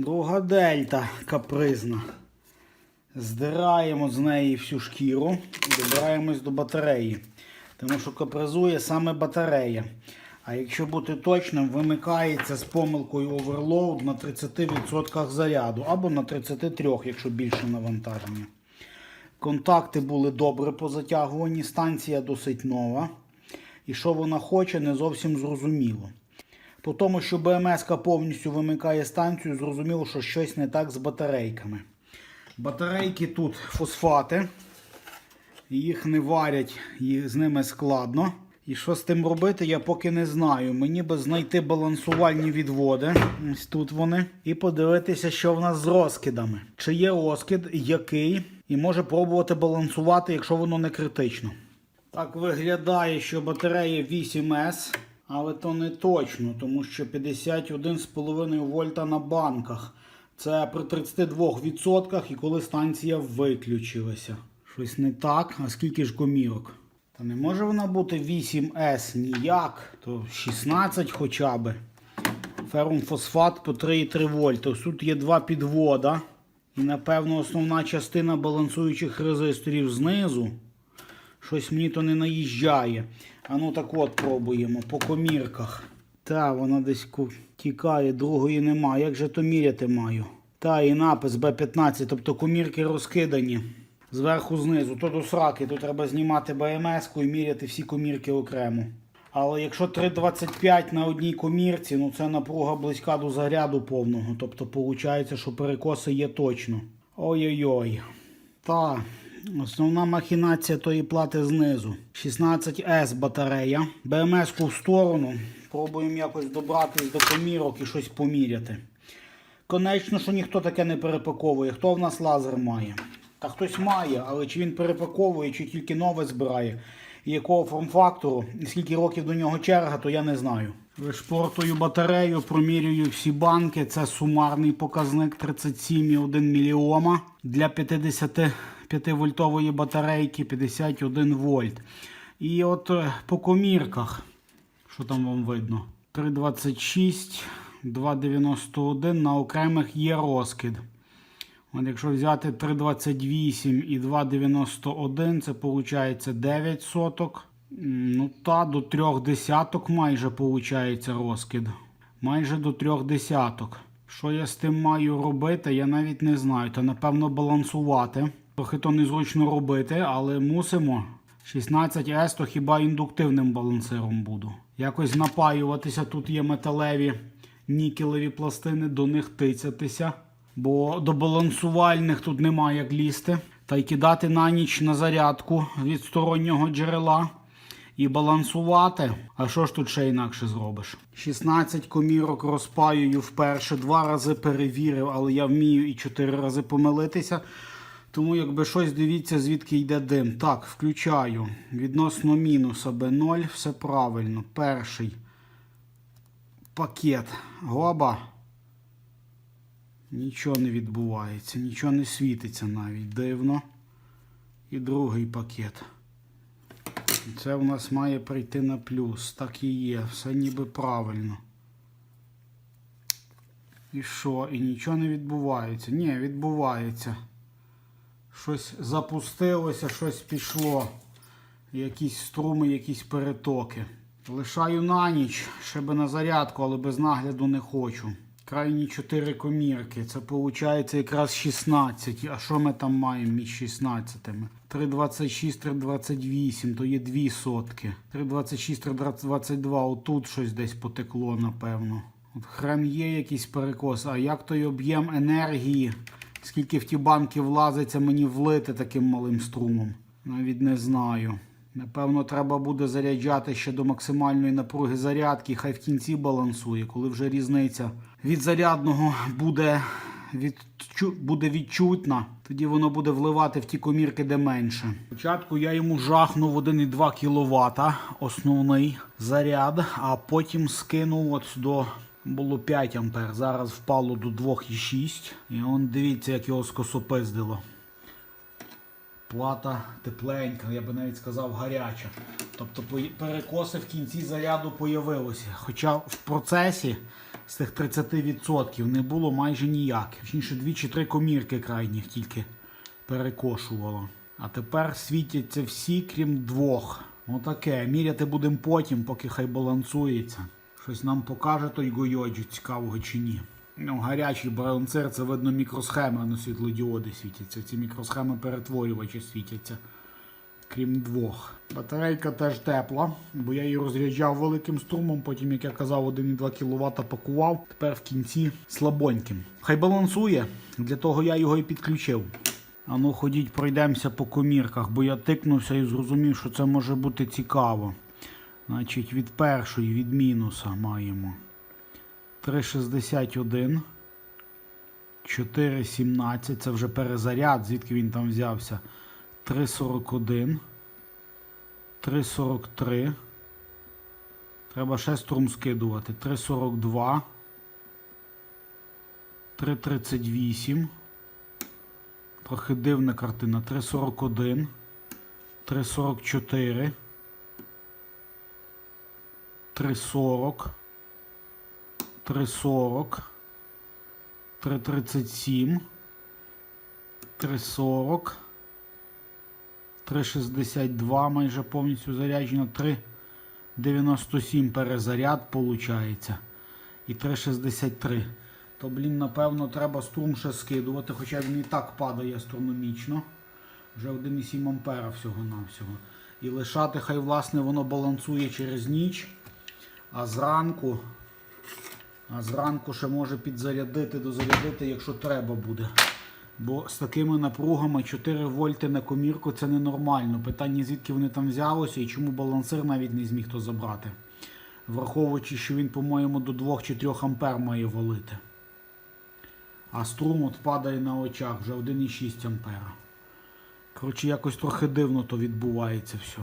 Друга дельта капризна. Здираємо з неї всю шкіру і добираємось до батареї. Тому що капризує саме батарея. А якщо бути точним, вимикається з помилкою оверлоуд на 30% заряду або на 33%, якщо більше навантаження. Контакти були добре позатягувані, станція досить нова. І що вона хоче, не зовсім зрозуміло. По тому, що БМС повністю вимикає станцію, зрозуміло, що щось не так з батарейками. Батарейки тут фосфати, їх не варять, їх, з ними складно. І що з тим робити, я поки не знаю. Мені би знайти балансувальні відводи, ось тут вони, і подивитися, що в нас з розкидами. Чи є розкид, який, і може пробувати балансувати, якщо воно не критично. Так виглядає, що батарея 8С, але то не точно, тому що 51,5 вольта на банках. Це при 32% і коли станція виключилася. Щось не так, а скільки ж комірок? Та не може вона бути 8С ніяк, то 16 хоча би. Ферумфосфат по 3,3 вольта. Тут є два підвода. І напевно основна частина балансуючих резисторів знизу. Щось мені то не наїжджає. А ну так от пробуємо по комірках. Та, вона десь тікає, другої нема. Як же то міряти маю? Та, і напис Б15, тобто комірки розкидані. Зверху знизу. То до сраки, то треба знімати БМС-ку і міряти всі комірки окремо. Але якщо 3,25 на одній комірці, ну це напруга близька до заряду повного. Тобто виходить, що перекоси є точно. Ой-ой-ой. Та, Основна махінація тої плати знизу. 16С батарея. БМС-ку в сторону. Пробуємо якось добратись до помірок і щось поміряти. Конечно, що ніхто таке не перепаковує. Хто в нас лазер має? Та хтось має, але чи він перепаковує, чи тільки нове збирає, і якого форм-фактору, і скільки років до нього черга, то я не знаю. Вишпортую батарею, промірюю всі банки. Це сумарний показник 37,1 мільйома для 50 5-вольтової батарейки 51 вольт. І от е, по комірках, що там вам видно, 3,26, 2,91 на окремих є розкид. От Якщо взяти 3,28 і 2,91, це виходить 9 соток. Ну та до 3 десяток майже виходить розкид. Майже до 3 десяток. Що я з тим маю робити, я навіть не знаю. Та напевно балансувати. Трохи то незручно робити, але мусимо. 16С то хіба індуктивним балансиром буду. Якось напаюватися. Тут є металеві нікелеві пластини, до них тицятися. Бо до балансувальних тут немає як лізти. Та й кидати на ніч на зарядку від стороннього джерела і балансувати. А що ж тут ще інакше зробиш? 16 комірок розпаюю вперше, два рази перевірив, але я вмію і 4 рази помилитися. Тому, якби щось дивіться, звідки йде дим. Так, включаю. Відносно мінуса B0, все правильно. Перший пакет. Гоба. Нічого не відбувається, нічого не світиться навіть дивно. І другий пакет. Це в нас має прийти на плюс. Так і є, все ніби правильно. І що? І нічого не відбувається. Ні, відбувається. Щось запустилося, щось пішло. Якісь струми, якісь перетоки. Лишаю на ніч, ще би на зарядку, але без нагляду не хочу. Крайні 4 комірки. Це виходить якраз 16. А що ми там маємо між 16? 3,26, 3,28, то є 2 сотки. 3,26, 3,22. Отут щось десь потекло, напевно. От хрен є якийсь перекос. А як той об'єм енергії? Скільки в ті банки влазиться мені влити таким малим струмом? Навіть не знаю. Напевно, треба буде заряджати ще до максимальної напруги зарядки, хай в кінці балансує, коли вже різниця від зарядного буде, відчу... буде відчутна, тоді воно буде вливати в ті комірки, де менше. Спочатку я йому жахнув 1,2 кВт основний заряд, а потім скинув от до було 5 ампер. Зараз впало до 2,6. І он дивіться, як його скосопиздило. Плата тепленька, я би навіть сказав гаряча. Тобто перекоси в кінці заряду появилися. Хоча в процесі з тих 30% не було майже ніяких. Точніше, дві чи три комірки крайніх тільки перекошувало. А тепер світяться всі, крім двох. Отаке. Міряти будемо потім, поки хай балансується. Щось нам покаже той Гойоджі, цікавого чи ні. Ну, гарячий балансир, це видно мікросхеми, а не світлодіоди світяться. Ці мікросхеми перетворювачі світяться. Крім двох. Батарейка теж тепла, бо я її розряджав великим струмом, потім, як я казав, 1,2 кВт пакував. Тепер в кінці слабоньким. Хай балансує, для того я його і підключив. А ну ходіть, пройдемося по комірках, бо я тикнувся і зрозумів, що це може бути цікаво. Значить, від першої, від мінуса маємо 3,61. 4,17. Це вже перезаряд, звідки він там взявся. 3,41. 3,43. Треба ще струм скидувати. 3,42. 3,38. Трохи дивна картина. 3,41. 3,44. 3,40. 3,40. 3,37. 3,40. 3,62 майже повністю заряджено. 3,97 перезаряд виходить. І 3,63. То, блін, напевно, треба струм ще скидувати, хоча він і так падає астрономічно. Вже 1,7 ампера всього-навсього. І лишати, хай власне воно балансує через ніч. А зранку, а зранку ще може підзарядити, дозарядити, якщо треба буде. Бо з такими напругами 4 вольти на комірку це ненормально. Питання, звідки вони там взялися і чому балансир навіть не зміг то забрати. Враховуючи, що він, по-моєму, до 2 чи 3 ампер має валити. А струм от падає на очах вже 1,6 ампера. Коротше, якось трохи дивно то відбувається все.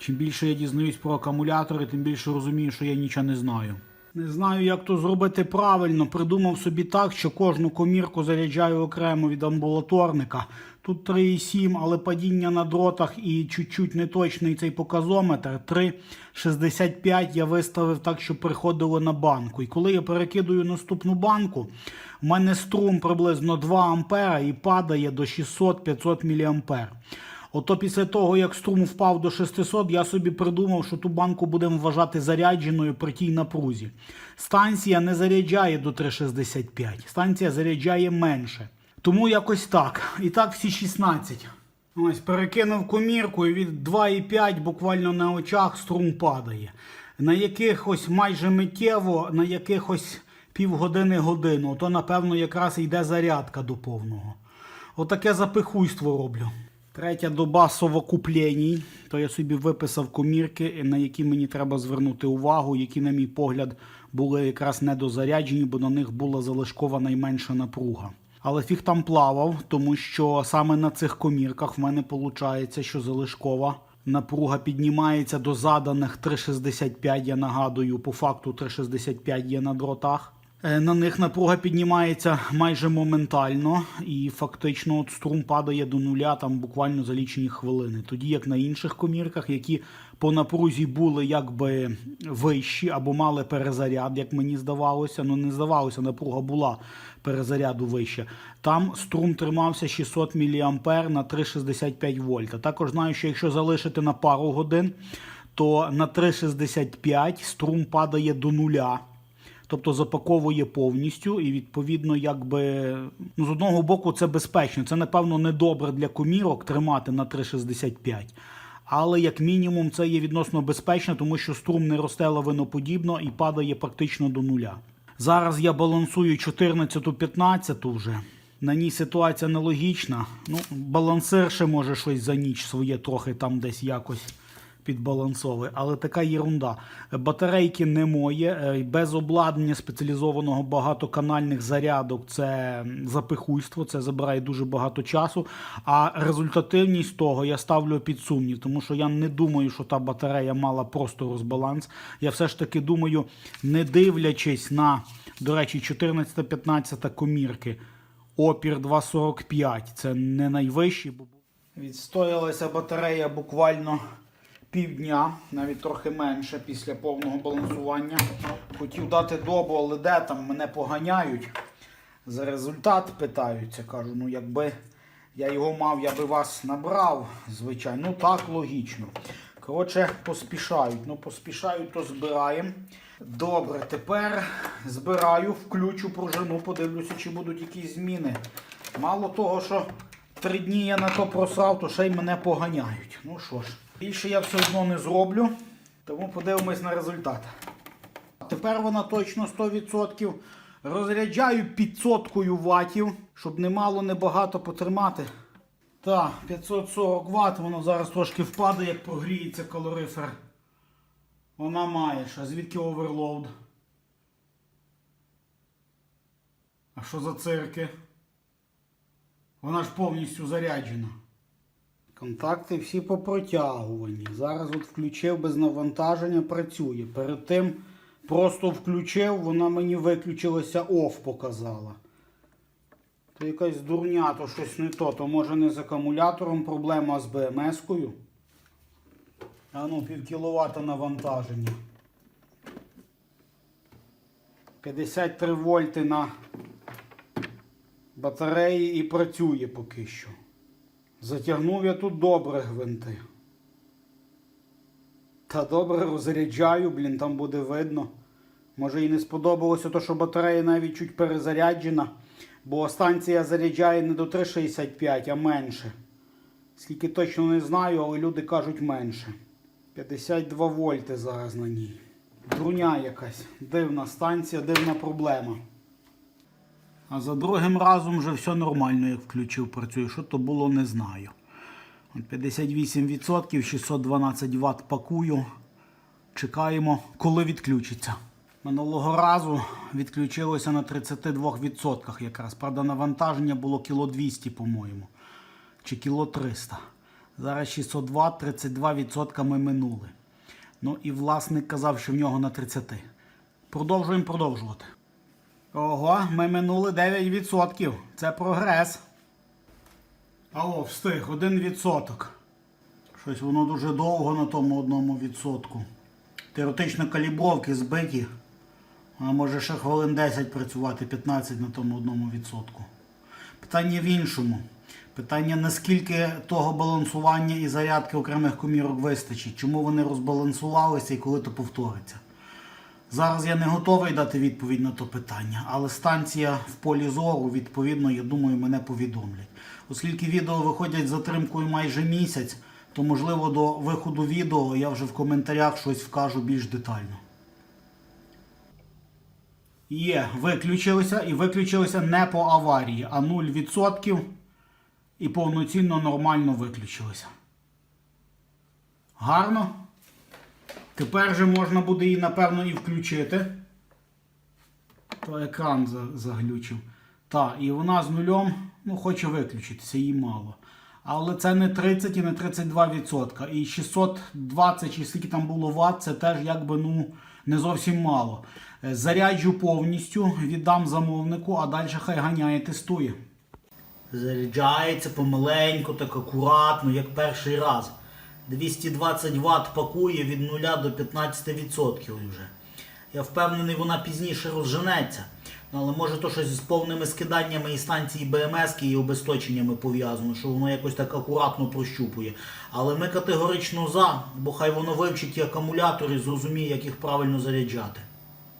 Чим більше я дізнаюсь про акумулятори, тим більше розумію, що я нічого не знаю. Не знаю, як то зробити правильно. Придумав собі так, що кожну комірку заряджаю окремо від амбулаторника. Тут 3,7, але падіння на дротах і чуть-чуть неточний цей показометр. 3,65 я виставив так, щоб приходило на банку. І коли я перекидую наступну банку, в мене струм приблизно 2 ампера і падає до 600-500 мА. Ото після того, як струм впав до 600, я собі придумав, що ту банку будемо вважати зарядженою при тій напрузі. Станція не заряджає до 3,65, станція заряджає менше. Тому якось так. І так всі 16. Ось перекинув комірку і від 2,5 буквально на очах струм падає. На якихось майже миттєво, на якихось півгодини годину, то напевно якраз йде зарядка до повного. Отаке запихуйство роблю. Третя доба совокупленій. То я собі виписав комірки, на які мені треба звернути увагу, які, на мій погляд, були якраз недозаряджені, бо на них була залишкова найменша напруга. Але фіг там плавав, тому що саме на цих комірках в мене виходить, що залишкова напруга піднімається до заданих 3,65. Я нагадую, по факту 3,65 є на дротах. Е, На них напруга піднімається майже моментально, і фактично от струм падає до нуля там буквально за лічені хвилини. Тоді як на інших комірках, які по напрузі були якби вищі або мали перезаряд, як мені здавалося. Ну не здавалося, напруга була перезаряду вища. Там струм тримався 600 мА на 3,65 вольта. Також знаю, що якщо залишити на пару годин, то на 3,65 струм падає до нуля. Тобто запаковує повністю, і відповідно, якби ну, з одного боку, це безпечно. Це, напевно, не добре для комірок тримати на 3,65. Але як мінімум це є відносно безпечно, тому що струм не росте лавиноподібно і падає практично до нуля. Зараз я балансую 14-15 вже. На ній ситуація нелогічна. Ну, балансир може щось за ніч своє трохи там десь якось підбалансовує, але така єрунда. Батарейки не моє, е, без обладнання спеціалізованого багатоканальних зарядок це запихуйство, це забирає дуже багато часу. А результативність того я ставлю під сумнів, тому що я не думаю, що та батарея мала просто розбаланс. Я все ж таки думаю, не дивлячись на, до речі, 14-15 комірки. Опір 2,45. Це не найвищий. Відстоялася батарея буквально півдня, навіть трохи менше після повного балансування. Хотів дати добу, але де там мене поганяють. За результат питаються. Кажу, ну якби я його мав, я би вас набрав, звичайно. Ну так, логічно. Коротше, поспішають. Ну, поспішають, то збираємо. Добре, тепер збираю, включу пружину, подивлюся, чи будуть якісь зміни. Мало того, що три дні я на то просрав, то ще й мене поганяють. Ну що ж, більше я все одно не зроблю, тому подивимось на результат. Тепер вона точно 100%. Розряджаю під соткою ватів, щоб не мало, не багато потримати. Так, 540 Вт, воно зараз трошки впаде, як прогріється калорифер. Вона має. А звідки оверлоуд? А що за цирки? Вона ж повністю заряджена. Контакти всі попротягувані. Зараз от включив без навантаження, працює. Перед тим просто включив, вона мені виключилася OFF показала. То якась дурня, то щось не то. То може не з акумулятором проблема, а з БМС-кою. А ну, пів кіловата навантаження. 53 вольти на батареї і працює поки що. Затягнув я тут добре гвинти. Та добре розряджаю, блін, там буде видно. Може і не сподобалося то, що батарея навіть чуть перезаряджена, бо станція заряджає не до 3,65, а менше. Скільки точно не знаю, але люди кажуть менше. 52 вольти зараз на ній. Друня якась. Дивна станція, дивна проблема. А за другим разом вже все нормально, як включив, працює. Що то було, не знаю. 58%, 612 Вт пакую. Чекаємо, коли відключиться. Минулого разу відключилося на 32% якраз. Правда, навантаження було кіло 200, по-моєму. Чи кіло 300. Зараз 600 Вт, 32% ми минули. Ну і власник казав, що в нього на 30. Продовжуємо продовжувати. Ого, ми минули 9%. Це прогрес. Алло, встиг, 1%. Щось воно дуже довго на тому одному відсотку. Теоретично калібровки збиті. А може ще хвилин 10 працювати, 15 на тому одному відсотку. Питання в іншому. Питання наскільки того балансування і зарядки окремих комірок вистачить, чому вони розбалансувалися і коли то повториться. Зараз я не готовий дати відповідь на то питання, але станція в полі зору, відповідно, я думаю, мене повідомлять. Оскільки відео виходять з затримкою майже місяць, то можливо до виходу відео я вже в коментарях щось вкажу більш детально. Є, виключилися і виключилися не по аварії, а 0% і повноцінно нормально виключилися. Гарно? Тепер же можна буде її, напевно, і включити. То екран заглючив. Так, і вона з нульом ну, хоче виключитися, їй мало. Але це не 30 і не 32%. І 620 чи скільки там було ватт, це теж якби ну, не зовсім мало. Е, Заряджу повністю, віддам замовнику, а далі хай ганяє, тестує. Заряджається помаленьку, так акуратно, як перший раз. 220 Вт пакує від 0 до 15% вже. Я впевнений, вона пізніше розженеться. Ну, Але може то щось з повними скиданнями і станції БМС і обесточеннями пов'язано, що воно якось так акуратно прощупує. Але ми категорично за, бо хай воно вивчить і акумулятори зрозуміє, як їх правильно заряджати.